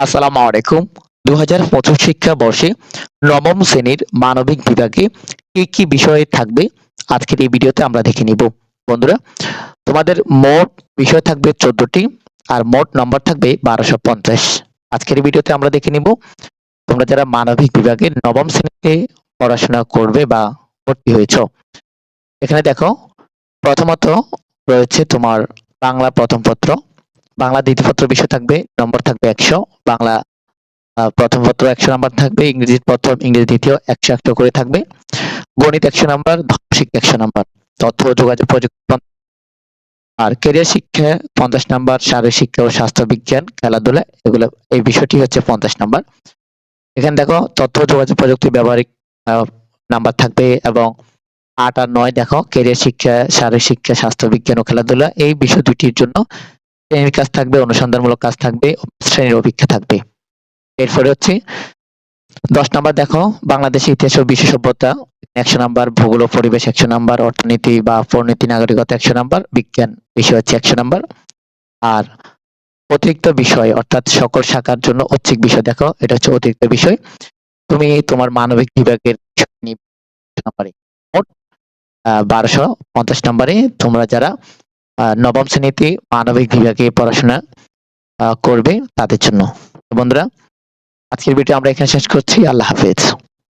আসসালামু আলাইকুম। দু হাজার পঁচিশ শিক্ষাবর্ষে নবম শ্রেণির মানবিক বিভাগে কি কি বিষয় থাকবে আজকের এই ভিডিওতে আমরা দেখে নিব। বন্ধুরা, তোমাদের মোট বিষয় থাকবে চোদ্দটি আর মোট নম্বর থাকবে বারোশো পঞ্চাশ। আজকের ভিডিওতে আমরা দেখে নিব, তোমরা যারা মানবিক বিভাগে নবম শ্রেণীতে পড়াশোনা করবে বা ভর্তি হয়েছ, এখানে দেখো, প্রথমত রয়েছে তোমার বাংলা প্রথম পত্র। বাংলা দ্বিতীয় পত্র বিষয় থাকবে, নম্বর থাকবে একশো, বাংলা প্রথম পত্র একশো নাম্বার থাকবে, ইংরেজি প্রথম ইংরেজি দ্বিতীয় একশো একশো করে থাকবে, গণিত একশো নাম্বার শিক্ষা একশো নাম্বার, তথ্য যোগাযোগ প্রযুক্তি আর ক্যারিয়ার শিক্ষা পঞ্চাশ নাম্বার, শারীরিক শিক্ষা ও স্বাস্থ্য বিজ্ঞান, খেলাধুলা, এগুলো, এই বিষয়টি হচ্ছে পঞ্চাশ নাম্বার। এখানে দেখো, তথ্য যোগাযোগ প্রযুক্তি ব্যবহারিক নাম্বার থাকবে এবং আট আর নয় দেখো ক্যারিয়ার শিক্ষা, শারীরিক শিক্ষা, স্বাস্থ্য বিজ্ঞান ও খেলাধুলা, এই বিষয় দুটির জন্য শ্রেণির কাজ থাকবে, অনুসন্ধানমূলক কাজ থাকবে, শ্রেণির অভিজ্ঞতা থাকবে। এরপরে হচ্ছে, দশ নাম্বার দেখো বাংলাদেশের ইতিহাস ও বিশ্ব সভ্যতা, একশো নাম্বার, ভূগোল ও পরিবেশ একশো নাম্বার, অর্থনীতি বা পরিণতি নাগরিকতা একশো নাম্বার, বিজ্ঞান বিষয় হচ্ছে একশো নাম্বার। আর অতিরিক্ত বিষয়, অর্থাৎ সকল শাখার জন্য ঐচ্ছিক বিষয় দেখো, এটা হচ্ছে অতিরিক্ত বিষয়। তুমি তোমার মানবিক বিভাগের বারোশো পঞ্চাশ নাম্বারে তোমরা যারা নবম শ্রেণীতে মানবিক বিভাগে পড়াশোনা করবে তাদের জন্য। বন্ধুরা, আজকের ভিডিও আমরা এখানে শেষ করছি। আল্লাহ হাফেজ।